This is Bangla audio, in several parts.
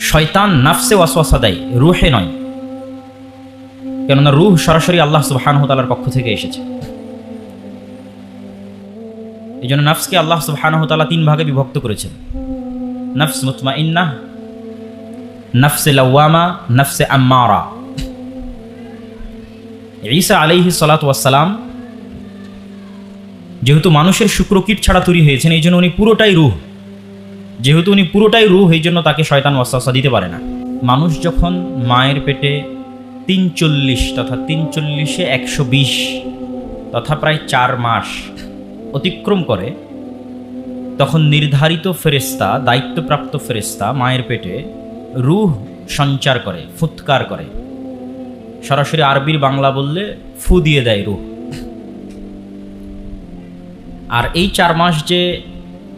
শয়তান নাফসে ওয়াসওয়াসা দেয়, রুহে নয়। কেননা রুহ সরাসরি আল্লাহ সুবহানহতালার পক্ষ থেকে এসেছে। এই জন্য নাফসকে আল্লাহ সুবহানহতালা তিন ভাগে বিভক্ত করেছেন। নফস মুতমা ইন্না নফসে লাওয়ামা, নফসে আম্মারা। ঈসা আলাইহি সালাত ওয়াসালাম যেহেতু মানুষের শুক্রকীট ছাড়া তৈরি হয়েছেন এই জন্য উনি পুরোটাই রুহ। যেহেতু উনি পুরোটাই রুহ, এই জন্য তাকে শয়তান ওয়াসওয়াসা দিতে পারে না। মানুষ যখন মায়ের পেটে তিন চল্লিশ তথা তিন চল্লিশে একশো বিশ তথা প্রায় চার মাস অতিক্রম করে, তখন নির্ধারিত ফেরেস্তা দায়িত্বপ্রাপ্ত ফেরেস্তা মায়ের পেটে রুহ সঞ্চার করে, ফুৎকার করে। সরাসরি আরবির বাংলা বললে ফু দিয়ে দেয় রুহ। আর এই চার মাস যে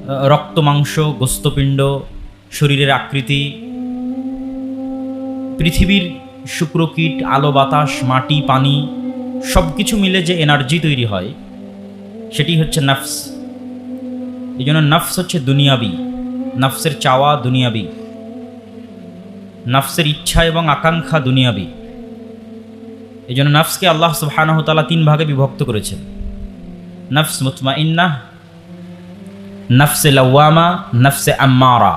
রক্ত মাংস গোস্তপিণ্ড, শরীরের আকৃতি, পৃথিবীর শুক্রকীট, আলো, বাতাস, মাটি, পানি সব কিছু মিলে যে এনার্জি তৈরি হয়, সেটি হচ্ছে নফস। এই জন্য নফস হচ্ছে দুনিয়াবি, নফসের চাওয়া দুনিয়াবি, নফসের ইচ্ছা এবং আকাঙ্ক্ষা দুনিয়াবি। এই জন্য নফসকে আল্লাহ সুবহানাহু তাআলা তিন ভাগে বিভক্ত করেছেন। নফস মুতমা ইন্না নফসে লাওয়ামা, নফসে আম্মারা।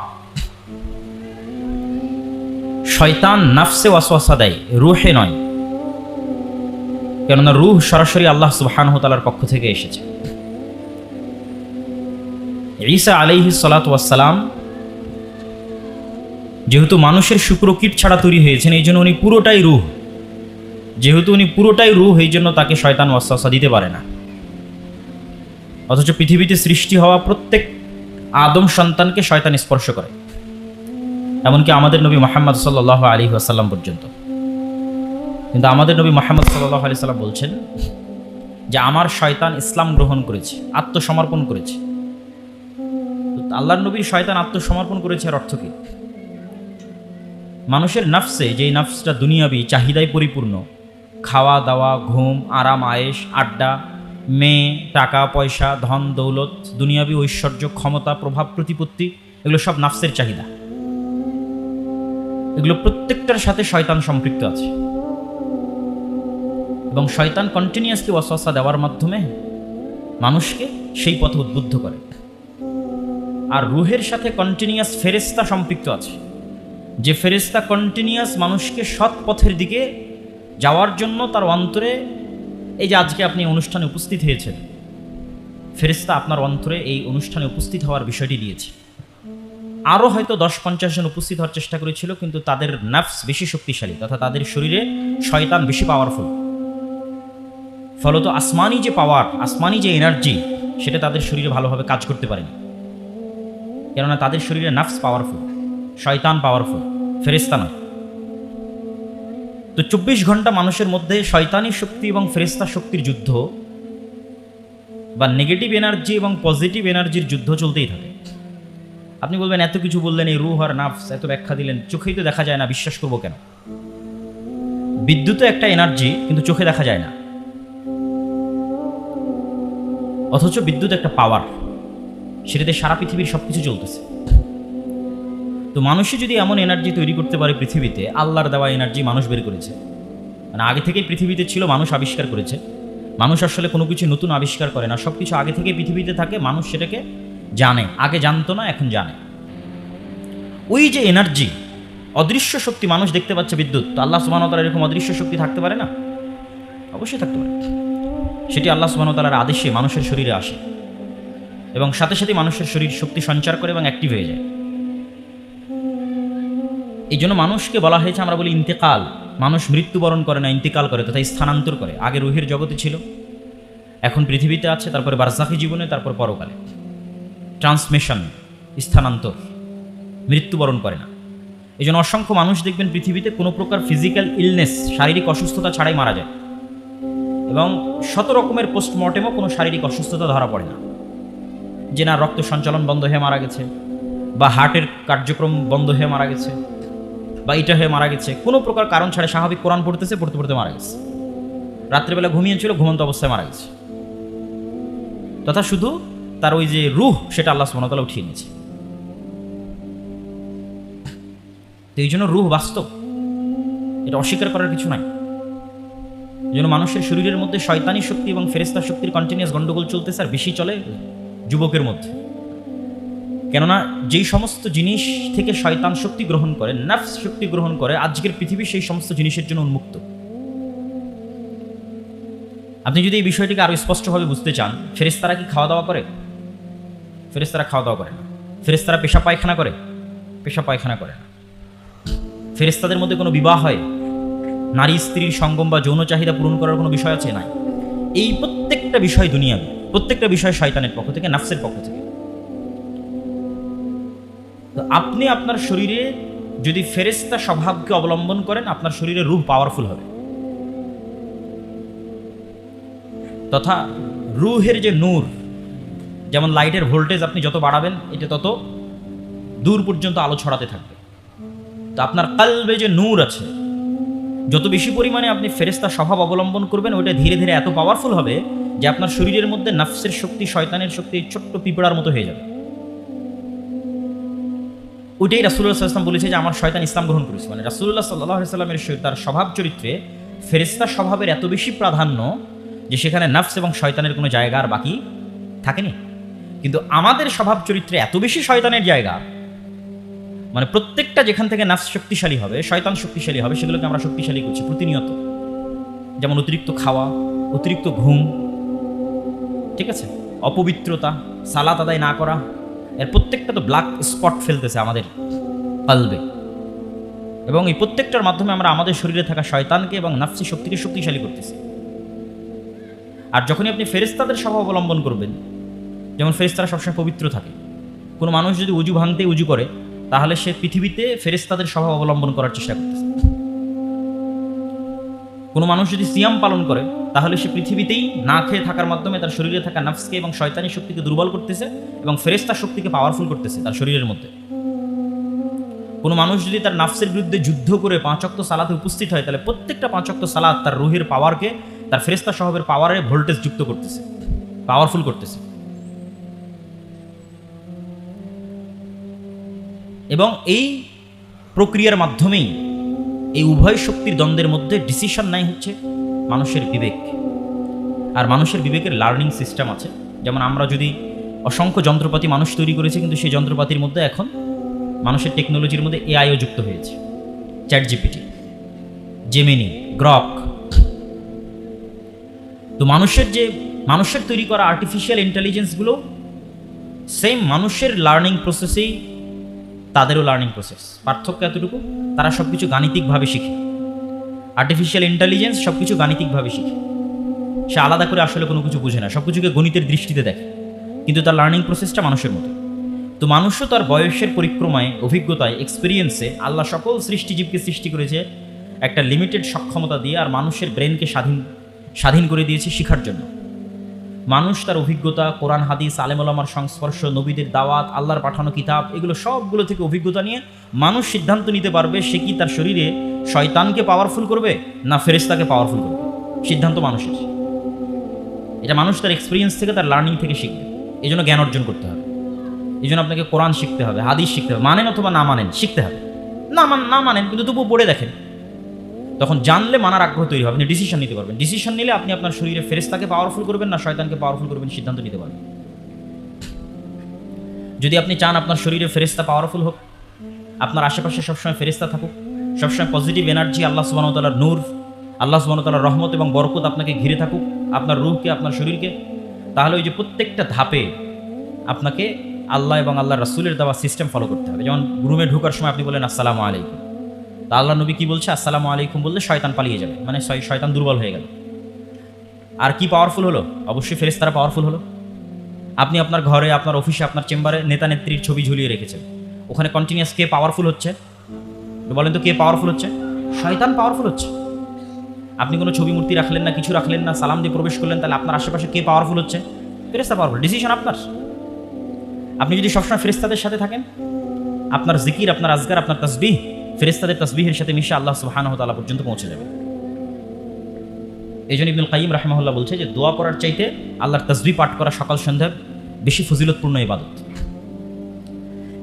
শয়তান নফসে ওয়াসওয়াসা দেয়, রুহে নয়। কেননা রুহ সরাসরি আল্লাহ সুবহানাহু তাআলার পক্ষ থেকে এসেছে। ঈসা আলাইহি সালাত ওয়াসালাম যেহেতু মানুষের শুক্রকীট ছাড়া তৈরি হয়েছেন, এই জন্য উনি পুরোটাই রুহ। যেহেতু উনি পুরোটাই রুহ, এই জন্য তাকে শয়তান ওয়াসওয়াসা দিতে পারে না। অথচ পৃথিবীতে সৃষ্টি হওয়া প্রত্যেক আদম সন্তানকে শয়তান স্পর্শ করে। এমনকি আমাদের নবী মোহাম্মদ সাল্লাহ আলী আসাল্লাম পর্যন্ত। কিন্তু আমাদের নবী মোহাম্মদ সাল্লাহ আলি সাল্লাম বলছেন যে, আমার শয়তান ইসলাম গ্রহণ করেছে, আত্মসমর্পণ করেছে। তো আল্লাহর নবীর শয়তান আত্মসমর্পণ করেছে এর অর্থ কি? মানুষের নাফসে, যেই নাফসটা দুনিয়াবি চাহিদায় পরিপূর্ণ। খাওয়া দাওয়া ঘুম, আরাম, আয়েশ, আড্ডা মেয়ে টাকা, পয়সা, ধন, দৌলত, দুনিয়াবি ঐশ্বর্য, ক্ষমতা, প্রভাব, প্রতিপত্তি, এগুলো সব নাফসের চাহিদা। এগুলো প্রত্যেকটার সাথে শয়তান সম্পৃক্ত আছে। এবং শয়তান কন্টিনিউয়াসলি ওয়াসওয়াসা দেওয়ার মাধ্যমে মানুষকে সেই পথে উদ্বুদ্ধ করে। আর রুহের সাথে কন্টিনিউয়াস ফেরেস্তা সম্পৃক্ত আছে। যে ফেরেস্তা কন্টিনিউয়াস মানুষকে সৎ পথের দিকে যাওয়ার জন্য তার অন্তরে এই যে আজকে আপনি অনুষ্ঠানে উপস্থিত হয়েছেন ফেরেস্তা আপনার অন্তরে এই অনুষ্ঠানে উপস্থিত হওয়ার বিষয়টি দিয়েছে। আরও হয়তো দশ পঞ্চাশ জন উপস্থিত হওয়ার চেষ্টা করেছিল, কিন্তু তাদের নাফস বেশি শক্তিশালী তথা তাদের শরীরে শয়তান বেশি পাওয়ারফুল ফলত আসমানি যে পাওয়ার আসমানি যে এনার্জি সেটা তাদের শরীরে ভালোভাবে কাজ করতে পারেনি। কেননা তাদের শরীরে নাফস পাওয়ারফুল শয়তান পাওয়ারফুল ফেরেস্তা নয়। তো চব্বিশ ঘণ্টা মানুষের মধ্যে শয়তানি শক্তি এবং ফেরেস্তা শক্তির যুদ্ধ বা নেগেটিভ এনার্জি এবং পজিটিভ এনার্জির যুদ্ধ চলতেই থাকে। আপনি বলবেন, এত কিছু বললেন, এই রুহ আর নাফস, এত ব্যাখ্যা দিলেন, চোখেই তো দেখা যায় না, বিশ্বাস করব কেন? বিদ্যুৎ একটা এনার্জি কিন্তু চোখে দেখা যায় না। অথচ বিদ্যুৎ একটা পাওয়ার সেটাতে সারা পৃথিবীর সব কিছু চলতেছে। তো মানুষই যদি এমন এনার্জি তৈরি করতে পারে পৃথিবীতে, আল্লাহর দেওয়া এনার্জি মানুষ বের করেছে। মানে আগে থেকেই পৃথিবীতে ছিল, মানুষ আবিষ্কার করেছে। মানুষ আসলে কোনো কিছু নতুন আবিষ্কার করে না সব কিছু আগে থেকে পৃথিবীতে থাকে, মানুষ সেটাকে জানে। আগে জানতো না, এখন জানে। ওই যে এনার্জি অদৃশ্য শক্তি মানুষ দেখতে পাচ্ছে বিদ্যুৎ, তো আল্লাহ সুবাহতাল এরকম অদৃশ্য শক্তি থাকতে পারে না? অবশ্যই থাকতে পারে। সেটি আল্লাহ সুবাহতালার আদেশে মানুষের শরীরে আসে। এবং সাথে সাথে মানুষের শরীর শক্তি সঞ্চার করে এবং অ্যাক্টিভ হয়ে যায়। এই জন্য মানুষকে বলা হয়েছে, আমরা বলি ইন্তেকাল। মানুষ মৃত্যুবরণ করে না, ইন্তেকাল করে তথা স্থানান্তর করে। আগে রুহের জগতে ছিল, এখন পৃথিবীতে আছে, তারপরে বারজাখি জীবনে, তারপর পরকালে। ট্রান্সমিশন, স্থানান্তর, মৃত্যুবরণ করে না। এই জন্য অসংখ্য মানুষ দেখবেন পৃথিবীতে কোনো প্রকার ফিজিক্যাল ইলনেস, শারীরিক অসুস্থতা ছাড়াই মারা যায়। এবং শত রকমের পোস্টমর্টেমও কোনো শারীরিক অসুস্থতা ধরা পড়ে না। যে না রক্ত সঞ্চালন বন্ধ হয়ে মারা গেছে, বা হার্টের কার্যক্রম বন্ধ হয়ে মারা গেছে বা এটা হয়ে মারা গেছে, কোনো প্রকার কারণ ছাড়া স্বাভাবিক কোরআন পড়তেছে, পড়তে পড়তে মারা গেছে। রাত্রিবেলা ঘুমিয়েছিল, ঘুমন্ত অবস্থায় মারা গেছে। তথা শুধু তার ওই যে রুহ, সেটা আল্লাহ সুমনতলা উঠিয়ে নিয়েছে। তো এই জন্য রুহ বাস্তব। এটা অস্বীকার করার কিছু নাই। এই জন্য মানুষের শরীরের মধ্যে শয়তানি শক্তি এবং ফেরেস্তা শক্তির কন্টিনিউয়াস গন্ডগোল চলতেছে আর বেশি চলে যুবকের মধ্যে। কেননা যেই সমস্ত জিনিস থেকে শয়তান শক্তি গ্রহণ করে, নাফস শক্তি গ্রহণ করে, আজকের পৃথিবী সেই সমস্ত জিনিসের জন্য উন্মুক্ত। আপনি যদি এই বিষয়টিকে আরও স্পষ্টভাবে বুঝতে চান ফেরেস্তারা কি খাওয়া দাওয়া করে? ফেরেস্তারা খাওয়া দাওয়া করে না। ফেরেস্তারা পেশা পায়খানা করে? পেশা পায়খানা করে না। ফেরেস্তাদের মধ্যে কোনো বিবাহ হয়? নারী স্ত্রীর সঙ্গম বা যৌন চাহিদা পূরণ করার কোনো বিষয় আছে? নাই। এই প্রত্যেকটা বিষয় দুনিয়া প্রত্যেকটা বিষয় শয়তানের পক্ষ থেকে, নাফসের পক্ষ থেকে। তো আপনি আপনার শরীরে যদি ফেরেস্তা স্বভাবকে অবলম্বন করেন, আপনার শরীরে রূহ পাওয়ারফুল হবে। তথা রুহের যে নূর, যেমন লাইটের ভোল্টেজ আপনি যত বাড়াবেন, এটা তত দূর পর্যন্ত আলো ছড়াতে থাকবে। তো আপনার কালবে যে নূর আছে, যত বেশি পরিমাণে আপনি ফেরেস্তা স্বভাব অবলম্বন করবেন, ওইটা ধীরে ধীরে এত পাওয়ারফুল হবে যে আপনার শরীরের মধ্যে নাফসের শক্তি, শয়তানের শক্তি, ছোট্ট পিঁপড়ার মতো হয়ে যাবে। ওইটাই রাসুল্লাহ সাল্লাম বলেছে যে আমার শয়তান ইসলাম গ্রহণ করেছে। মানে রাসুল্লাহ সাল্লাহ সাল্লামের তার স্বভাব চরিত্রে ফেরেস্তা স্বভাবের এত বেশি প্রাধান্য যে সেখানে নাফস এবং শয়তানের কোনো জায়গা আর বাকি থাকেনি। কিন্তু আমাদের স্বভাব চরিত্রে এত বেশি শয়তানের জায়গা মানে প্রত্যেকটা যেখান থেকে নাফস শক্তিশালী হবে, শয়তান শক্তিশালী হবে, সেগুলোকে আমরা শক্তিশালী করছি প্রতিনিয়ত। যেমন অতিরিক্ত খাওয়া, অতিরিক্ত ঘুম, ঠিক আছে? অপবিত্রতা, সালাত আদায় না করা এর প্রত্যেকটা তো ব্ল্যাক স্পট ফেলতেছে আমাদের পালবে। এবং এই প্রত্যেকটার মাধ্যমে আমরা আমাদের শরীরে থাকা শয়তানকে এবং নাফসি শক্তিকে শক্তিশালী করতেছি। আর যখনই আপনি ফেরেস্তাদের স্বভাব অবলম্বন করবেন, যেমন ফেরেস্তারা সবসময় পবিত্র থাকে, কোনো মানুষ যদি উজু ভাঙতে উজু করে, তাহলে সে পৃথিবীতে ফেরেস্তাদের স্বভাব অবলম্বন করার চেষ্টা করতেছে। কোনো মানুষ যদি সিয়াম পালন করে, তাহলে সে পৃথিবীতেই না খেয়ে থাকার মাধ্যমে তার শরীরে থাকা নাফসকে এবং শয়তানি শক্তিকে দুর্বল করতেছে এবং ফেরেস্তার শক্তিকে পাওয়ারফুল করতেছে তার শরীরের মধ্যে। কোনো মানুষ যদি তার নাফসের বিরুদ্ধে যুদ্ধ করে পাঁচক্ত সালাতে উপস্থিত হয়, তাহলে প্রত্যেকটা পাঁচক্ত সালাত তার রুহের পাওয়ারকে তার ফেরেস্তা স্বভাবের পাওয়ারে ভোল্টেজ যুক্ত করতেছে পাওয়ারফুল করতেছে। এবং এই প্রক্রিয়ার মাধ্যমেই এই উভয় শক্তির দ্বন্দ্বের মধ্যে ডিসিশন নাই হচ্ছে মানুষের বিবেক। আর মানুষের বিবেকের লার্নিং সিস্টেম আছে। যেমন আমরা যদি অসংখ্য যন্ত্রপাতি মানুষ তৈরি করেছে, কিন্তু সেই যন্ত্রপাতির মধ্যে এখন মানুষের টেকনোলজির মধ্যে এআইও যুক্ত হয়েছে। চ্যাট জিপিটি জেমিনি গ্রক তো মানুষের যে, মানুষের তৈরি করা আর্টিফিশিয়াল ইন্টেলিজেন্সগুলো সেম মানুষের লার্নিং প্রসেসেই তাদেরও লার্নিং প্রসেস পার্থক্য এতটুকু, তারা সব কিছু গাণিতিকভাবে শিখে। আর্টিফিশিয়াল ইন্টেলিজেন্স সব কিছু গাণিতিকভাবে শিখে। সে আলাদা করে আসলে কোনো কিছু বুঝে না সব কিছুকে গণিতের দৃষ্টিতে দেখে। কিন্তু তার লার্নিং প্রসেসটা মানুষের মতো। তো মানুষও তার বয়সের পরিক্রমায়, অভিজ্ঞতায় এক্সপিরিয়েন্সে আল্লাহ সকল সৃষ্টিজীবকে সৃষ্টি করেছে একটা লিমিটেড সক্ষমতা দিয়ে আর মানুষের ব্রেনকে স্বাধীন স্বাধীন করে দিয়েছে শিখার জন্য। মানুষ তার অভিজ্ঞতা, কোরআন, হাদিস, আলেমলামার সংস্পর্শ, নবীদের দাওয়াত, আল্লাহর পাঠানো কিতাব, এগুলো সবগুলো থেকে অভিজ্ঞতা নিয়ে মানুষ সিদ্ধান্ত নিতে পারবে সে কি তার শরীরে শয়তানকে পাওয়ারফুল করবে না ফেরেস্তাকে পাওয়ারফুল করবে। সিদ্ধান্ত মানুষের। এটা মানুষ তার এক্সপিরিয়েন্স থেকে, তার লার্নিং থেকে শিখবে। এই জন্য জ্ঞান অর্জন করতে হবে। এই জন্য আপনাকে কোরআন শিখতে হবে, হাদিস শিখতে হবে। মানেন অথবা না মানেন, শিখতে হবে। না মান, না মানেন, কিন্তু তবুও পড়ে দেখেন। তখন জানলে মানার আগ্রহ তৈরি হবে। আপনি ডিসিশন নিতে পারবেন। ডিসিশন নিলে আপনি আপনার শরীরে ফেরেস্তাকে পাওয়ারফুল করবেন না, শয়তানকে পাওয়ারফুল করবেন, সিদ্ধান্ত নিতে পারবেন। যদি আপনি চান আপনার শরীরে ফেরেস্তা পাওয়ারফুল হোক, আপনার আশেপাশে সবসময় ফেরেস্তা থাকুক, সবসময় পজিটিভ এনার্জি আল্লাহ সুবাহতালার নূর, আল্লাহ সুবাহতালার রহমত এবং বরকত আপনাকে ঘিরে থাকুক, আপনার রূহকে, আপনার শরীরকে, তাহলে ওই যে প্রত্যেকটা ধাপে আপনাকে আল্লাহ এবং আল্লাহ রাসুলের দেওয়া সিস্টেম ফলো করতে হবে। যেমন রুমে ঢোকার সময় আপনি বলেন আসসালামু আলাইকুম। তা আল্লাহ নবী কি বলছে? আসসালামু আলাইকুম বললে শয়তান পালিয়ে যাবে। মানে শয়- শয়তান দুর্বল হয়ে গেল। আর কি পাওয়ারফুল হলো? অবশ্যই ফেরেস্তারা পাওয়ারফুল হলো। আপনি আপনার ঘরে, আপনার অফিসে আপনার চেম্বারে নেতা নেত্রীর ছবি ঝুলিয়ে রেখেছেন। ওখানে কন্টিনিউয়াস কে পাওয়ারফুল হচ্ছে? বলেন তো কে পাওয়ারফুল হচ্ছে? শয়তান পাওয়ারফুল হচ্ছে। আপনি কোনো ছবি মূর্তি রাখলেন না, কিছু রাখলেন না, সালাম দিয়ে প্রবেশ করলেন, তাহলে আপনার আশেপাশে কে পাওয়ারফুল হচ্ছে? ফেরেস্তা পাওয়ারফুল ডিসিশন আপনার। আপনি যদি সবসময় ফেরেস্তাদের সাথে থাকেন, আপনার জিকির, আপনার আজগার আপনার তসবিহ ফেরেস্তাদের তসবিহের সাথে মিশে আল্লাহ সুবহানাহু ওয়া তাআলা পর্যন্ত পৌঁছে যাবে এই জন্য ইবনুল কাইম রাহিমাহুল্লাহ বলছে যে, দোয়া করার চাইতে আল্লাহর তসবি পাঠ করা সকাল সন্ধ্যা বেশি ফজিলতপূর্ণ ইবাদত।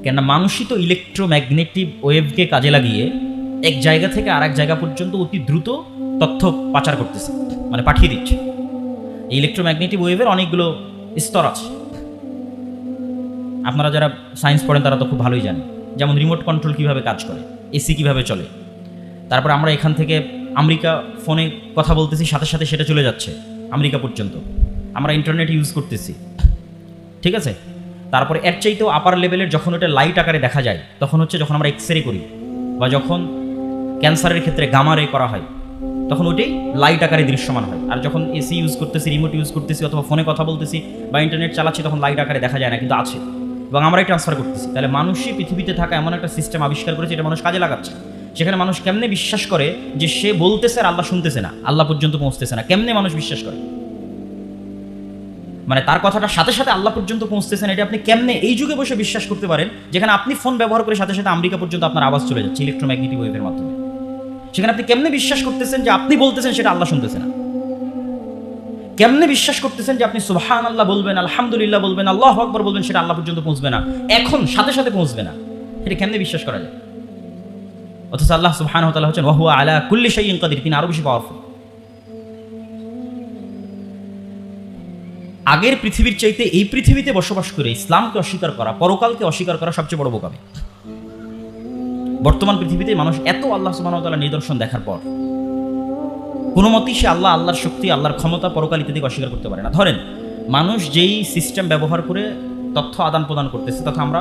কেননা মানুষই তো ইলেকট্রোম্যাগনেটিক ওয়েভকে কাজে লাগিয়ে এক জায়গা থেকে আরেক জায়গা পর্যন্ত অতি দ্রুত তথ্য পাচার করতেছে মানে পাঠিয়ে দিচ্ছে। এই ইলেকট্রোম্যাগনেটিক ওয়েভের অনেকগুলো স্তর আছে। আপনারা যারা সায়েন্স পড়েন তারা তো খুব ভালোই জানেন, যেমন রিমোট কন্ট্রোল কীভাবে কাজ করে। এসি কীভাবে চলে? তারপর আমরা এখান থেকে আমেরিকা ফোনে কথা বলতেছি, সাথে সাথে সেটা চলে যাচ্ছে, আমেরিকা পর্যন্ত। আমরা ইন্টারনেট ইউজ করতেছি। ঠিক আছে? তারপরে এর চাইতেও আপার লেভেলের যখন ওটা লাইট আকারে দেখা যায়, তখন হচ্ছে যখন আমরা এক্স রে করি বা যখন ক্যান্সারের ক্ষেত্রে গামা রে করা হয়, তখন ওটাই লাইট আকারে দৃশ্যমান হয়। আর যখন এসি ইউজ করতেছি রিমোট ইউজ করতেছি অথবা ফোনে কথা বলতেছি বা ইন্টারনেট চালাচ্ছি, তখন লাইট আকারে দেখা যায় না, কিন্তু আছে। এবং আমরাই ট্রান্সফার করতেছি। তাহলে মানুষই পৃথিবীতে থাকা এমন একটা সিস্টেম আবিষ্কার করেছে এটা মানুষ কাজে লাগাচ্ছে। সেখানে মানুষ কেমনে বিশ্বাস করে যে সে বলতেছে আর আল্লাহ শুনতেছে না? আল্লাহ পর্যন্ত পৌঁছতেছে না। কেমনে মানুষ বিশ্বাস করে? মানে তার কথাটা সাথে সাথে আল্লাহ পর্যন্ত পৌঁছতেছেন এটা আপনি কেমনে এই যুগে বসে বিশ্বাস করতে পারেন? যেখানে আপনি ফোন ব্যবহার করে সাথে সাথে আমেরিকা পর্যন্ত আপনার আওয়াজ চলে যাচ্ছে ইলেকট্রোম্যাগনেটিক ওয়েভের মাধ্যমে। সেখানে আপনি কেমনে বিশ্বাস করতেছেন যে আপনি বলতেছেন সেটা আল্লাহ শুনতেছে না? কেমনে বিশ্বাস করতেছেন যে আপনি সুবহান আল্লাহ বলবেন, আলহামদুলিল্লাহ বলবেন, আল্লাহ আকবর বলবেন, সেটা আল্লাহ পর্যন্ত পৌঁছবে না। এখন সাথে সাথে পৌঁছবে না। এটা কেমনে বিশ্বাস করা যায়? অথচ আল্লাহ সুবহান তাআলা হচ্ছেন ওয়াহুয়া আলা কুল্লি শাইইন কাদির, তিনি আরও বেশি পাওয়ারফুল আগের পৃথিবীর চাইতে এই পৃথিবীতে বসবাস করে ইসলামকে অস্বীকার করা, পরকালকে অস্বীকার করা সবচেয়ে বড় বোকামি। বর্তমান পৃথিবীতে মানুষ এত আল্লাহ ওয়া নিদর্শন দেখার পর কোনো মতেই সে আল্লাহ, আল্লাহর শক্তি, আল্লাহর ক্ষমতা পরকাল ইত্যাদিকে অস্বীকার করতে পারে না। ধরেন, মানুষ যেই সিস্টেম ব্যবহার করে তথ্য আদান প্রদান করতেছে, তথা আমরা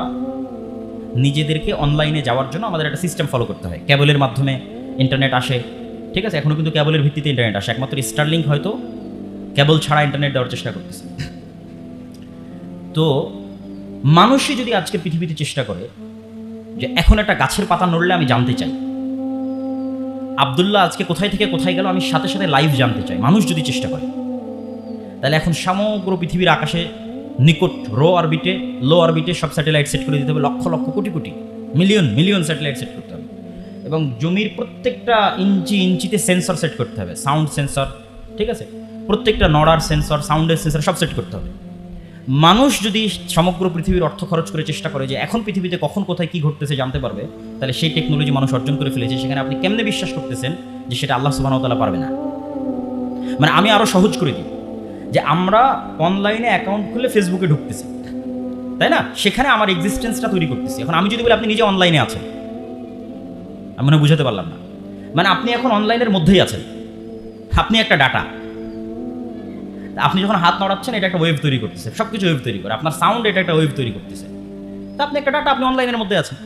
নিজেদেরকে অনলাইনে যাওয়ার জন্য আমাদের একটা সিস্টেম ফলো করতে হয়। ক্যাবলের মাধ্যমে ইন্টারনেট আসে, ঠিক আছে? এখনও কিন্তু ক্যাবলের ভিত্তিতে ইন্টারনেট আসে। একমাত্র স্টারলিংক হয়তো কেবল ছাড়া ইন্টারনেট দেওয়ার চেষ্টা করতেছে। তো মানুষই যদি আজকে পৃথিবীতে চেষ্টা করে যে, এখন একটা গাছের পাতা নড়লে আমি জানতে চাই আবদুল্লাহ আজকে কোথায় থেকে কোথায় গেল আমি সাথে সাথে লাইভ জানতে চাই। মানুষ যদি চেষ্টা করে, তাহলে এখন সমগ্র পৃথিবীর আকাশে নিকট রো অরবিটে লো অরবিটে সব স্যাটেলাইট সেট করে দিতে হবে। Lakh lakh crore crore million million satellite set করতে হবে। এবং জমির প্রত্যেকটা ইঞ্চি ইঞ্চিতে সেন্সর সেট করতে হবে। সাউন্ড সেন্সর ঠিক আছে? প্রত্যেকটা নড়ার সেন্সর সাউন্ডের সেন্সর সব সেট করতে হবে। মানুষ যদি সমগ্র পৃথিবীর অর্থ খরচ করে চেষ্টা করে যে এখন পৃথিবীতে কখন, কোথায় কি ঘটতেছে জানতে পারবে, তাহলে সেই টেকনোলজি মানুষ অর্জন করে ফেলেছে। সেখানে আপনি কেমনে বিশ্বাস করতেছেন যে সেটা আল্লাহ সুবাহ তালা পারবে না? মানে আমি আরও সহজ করে দিই যে আমরা অনলাইনে অ্যাকাউন্ট খুলে ফেসবুকে ঢুকতেছি, তাই না? সেখানে আমার এক্সিস্টেন্সটা তৈরি করতেছি। এখন আমি যদি বলি আপনি নিজে অনলাইনে আছেন, আমি মনে বুঝাতে পারলাম না। মানে আপনি এখন অনলাইনের মধ্যেই আছেন। আপনি একটা ডাটা আপনি যখন হাত নড়াচ্ছেন, এটা একটা ওয়েভ তৈরি করতেছে। সব কিছু তৈরি করে। আপনার সাউন্ড এটা একটা ওয়েভ তৈরি করতেছে। তা আপনি একটা ডাটা আপনি অনলাইনের মধ্যে আছেন।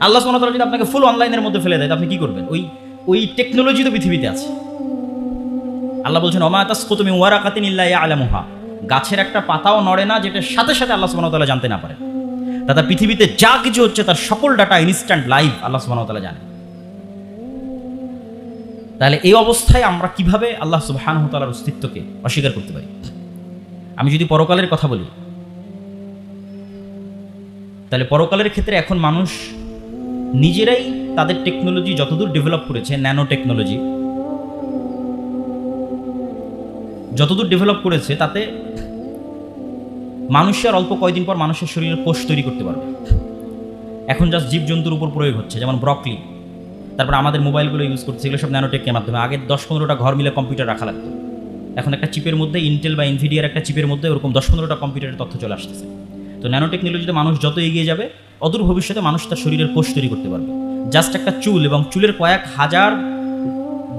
আল্লাহ তাআলা যদি আপনাকে ফুল অনলাইনের মধ্যে ফেলে দেয় আপনি কি করবেন? ওই ওই টেকনোলজি তো পৃথিবীতে আছে। আল্লাহ বলছেন অমা তাসকুতু মিন ওয়ারাকাতিন ইল্লা ইয়ালামুহা। গাছের একটা পাতাও নড়ে না যেটা সাথে সাথে আল্লাহ তাআলা জানতে না পারে। দাদা পৃথিবীতে যা কিছু হচ্ছে, তার সকল ডাটা ইনস্ট্যান্ট লাইভ আল্লাহ সুবহানাহু ওয়া তাআলা জানে তাহলে এই অবস্থায় আমরা কীভাবে আল্লাহ সুবহানাহু ওয়া অস্তিত্বকে অস্বীকার করতে পারি? আমি যদি পরকালের কথা বলি, তাহলে পরকালের ক্ষেত্রে এখন মানুষ নিজেরাই তাদের টেকনোলজি যতদূর ডেভেলপ করেছে ন্যানো টেকনোলজি যতদূর ডেভেলপ করেছে, তাতে মানুষের অল্প কয়দিন পর মানুষের শরীরের কোষ তৈরি করতে পারবে। এখন জাস্ট জীবজন্তুর উপর প্রয়োগ হচ্ছে, যেমন ব্রকলি তারপর আমাদের মোবাইলগুলো ইউজ করছে এগুলো সব ন্যানোটেকের মাধ্যমে আগে দশ পনেরোটা ঘর মিলে কম্পিউটার রাখা লাগতো। এখন একটা চিপের মধ্যে ইন্টেল বা ইনভিডিয়ার একটা চিপের মধ্যে ওরকম দশ পনেরোটা কম্পিউটারের তথ্য চলে আসতেছে। তো ন্যানো টেকনোলজিতে মানুষ যত এগিয়ে যাবে, অদূর ভবিষ্যতে মানুষ তার শরীরের কোষ তৈরি করতে পারবে। জাস্ট একটা চুল এবং চুলের কয়েক হাজার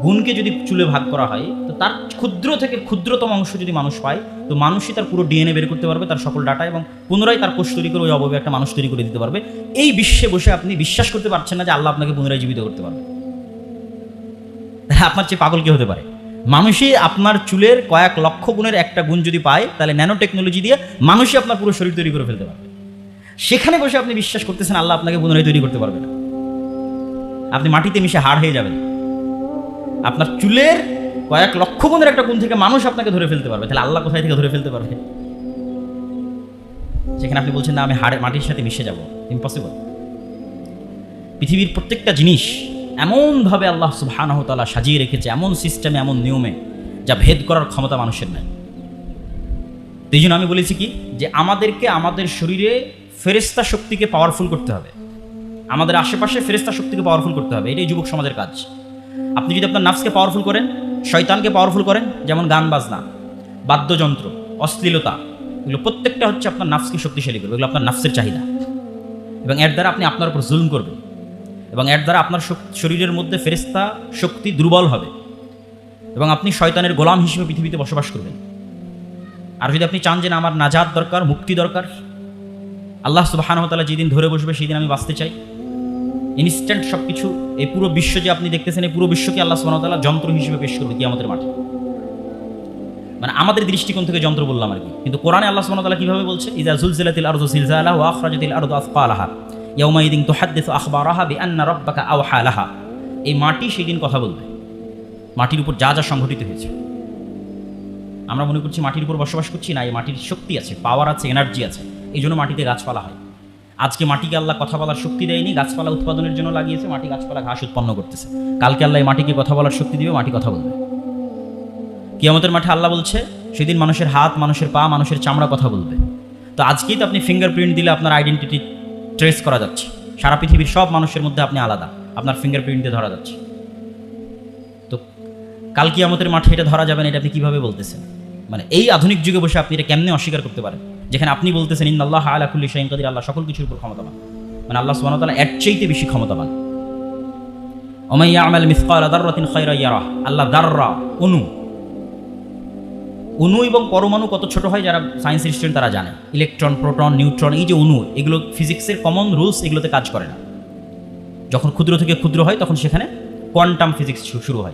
গুণকে যদি চুলে ভাগ করা হয়, তো তার ক্ষুদ্র থেকে ক্ষুদ্রতম অংশ যদি মানুষ পায়, তো মানুষই তার পুরো ডিএনএ বের করতে পারবে, তার সকল ডাটা এবং পুনরায় তার কোষ তৈরি করে ওই অবয়বে একটা মানুষ তৈরি করে দিতে পারবে। এই বিশ্বে বসে আপনি বিশ্বাস করতে পারছেন না যে আল্লাহ আপনাকে পুনরায় জীবিত করতে পারবে। আপনার চেয়ে পাগল কি হতে পারে? মানুষই আপনার চুলের কয়েক লক্ষ গুণের একটা গুণ যদি পায়, তাহলে ন্যানো টেকনোলজি দিয়ে মানুষই আপনার পুরো শরীর তৈরি করে ফেলতে পারবে। সেখানে বসে আপনি বিশ্বাস করতেছেন আল্লাহ আপনাকে পুনরায় তৈরি করতে পারবে না। আপনি মাটিতে মিশে হাড় হয়ে যাবেন। আপনার চুলের কয়েক লক্ষ গুণের একটা গুণ থেকে মানুষ আপনাকে ধরে ফেলতে পারবে। তাহলে আল্লাহ কোথায় থেকে ধরে ফেলতে পারবে? সেখানে আপনি বলছেন, না, আমি হাড়ে মাটির সাথে মিশে যাব। ইম্পসিবল পৃথিবীর প্রত্যেকটা জিনিস এমনভাবে আল্লাহ সুবহানাহু তাআলা সাজিয়ে রেখেছে, এমন সিস্টেমে, এমন নিয়মে, যা ভেদ করার ক্ষমতা মানুষের নাই। এই জন্য আমি বলেছি কি? যে আমাদেরকে আমাদের শরীরে ফেরেস্তা শক্তিকে পাওয়ারফুল করতে হবে। আমাদের আশেপাশে ফেরেস্তা শক্তিকে পাওয়ারফুল করতে হবে। এটাই যুবক সমাজের কাজ। আপনি যদি আপনার নাফসকে পাওয়ারফুল করেন, শয়তানকে পাওয়ারফুল করেন, যেমন গান, বাজনা, বাদ্যযন্ত্র, অশ্লীলতা, এগুলো প্রত্যেকটা হচ্ছে আপনার নাফসকে শক্তিশালী করবে, এগুলো আপনার নাফসের চাহিদা। এবং এর দ্বারা আপনি আপনার উপর জুলুম করবেন। এবং এর দ্বারা আপনার শরীরের মধ্যে ফেরেস্তা শক্তি দুর্বল হবে। এবং আপনি শয়তানের গোলাম হিসেবে পৃথিবীতে বসবাস করবেন। আর যদি আপনি চান যে না, আমার নাজাত দরকার, মুক্তি দরকার, আল্লাহ সুবাহানহতালা যেদিন ধরে বসবে সেই দিন আমি বাঁচতে চাই। ইনস্ট্যান্ট সব কিছু এই পুরো বিশ্ব যে আপনি দেখতেছেন, এই পুরো বিশ্বকে আল্লাহ সুবাহতালা যন্ত্র হিসেবে পেশ করবে কি আমাদের মাঠে। মানে আমাদের দৃষ্টিকোণ থেকে যন্ত্র বললাম আর কি। কিন্তু কোরআনে আল্লাহ সুবাহতালা কীভাবে বলছে? ইজা জুলজিলাতিল আরদু জিলজালাহা ওয়া আখরাজাতিল আরদু আসফালাহা। ইয়াউমাইদিন তুহাদ্দিসু আখবারাহা বিআন্না রাব্বাকা আওহা লাহা। এই মাটি সেই দিন কথা বলবে। মাটির উপর যা যা সংঘটিত হয়েছে। আমরা মনে করছি মাটির উপর বসবাস করছি না, এই মাটির শক্তি আছে পাওয়ার আছে এনার্জি আছে। এই জন্য মাটিতে গাছপালা হয়। আজকে মাটিকে আল্লাহ কথা বলার শক্তি দেয়নি, গাছপালা উৎপাদনের জন্য লাগিয়েছে, মাটি গাছপালা ঘাস উৎপন্ন করতেছে। কালকে আল্লাহ মাটিকে কথা বলার শক্তি দিবে, মাটি কথা বলবে। কিয়ামতের মাঠে আল্লাহ বলছে, সেদিন মানুষের হাত, মানুষের পা, মানুষের চামড়া কথা বলবে। তো আজকেই তো আপনি ফিঙ্গারপ্রিন্ট দিলে আপনার আইডেন্টিটি ট্রেস করা যাচ্ছে। সারা পৃথিবীর সব মানুষের মধ্যে আপনি আলাদা, আপনার ফিঙ্গারপ্রিন্ট দিয়ে ধরা যাচ্ছে। তো কাল কিয়ামতের মাঠে এটা ধরা যাবে না, এটা আপনি কীভাবে বলতেছেন? মানে এই আধুনিক যুগে বসে আপনি এটা কেমনে অস্বীকার করতে পারেন? যেখানে আপনি বলতেছেন ইন আল্লাহ আলা কুল্লি শাইন কাদির আল্লাহ সকল কিছুর উপর ক্ষমতাবান। মানে আল্লাহ সুবহানাহু ওয়া তাআলা এর চাইতে বেশি ক্ষমতাবান। ওমাইয়া আমাল মিসকাল দাররাতিন খায়রা ইয়ারা আল্লাহ দাররা অনু অণু এবং পরমাণু কত ছোট হয় যারা সায়েন্স স্টুডেন্ট তারা জানে। ইলেকট্রন, প্রোটন, নিউট্রন, এই যে অণু এগুলো ফিজিক্সের কমন রুলস এগুলোতে কাজ করে না। যখন ক্ষুদ্র থেকে ক্ষুদ্র হয়, তখন সেখানে কোয়ান্টাম ফিজিক্স শুরু হয়।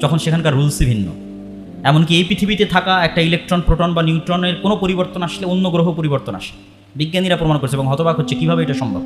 যখন সেখানকার রুলসই ভিন্ন। এমনকি এই পৃথিবীতে থাকা একটা ইলেকট্রন, প্রোটন বা নিউট্রনের কোনো পরিবর্তন আসলে অন্য গ্রহ পরিবর্তন আসে। বিজ্ঞানীরা প্রমাণ করছে এবং হতবাক হচ্ছে কীভাবে এটা সম্ভব।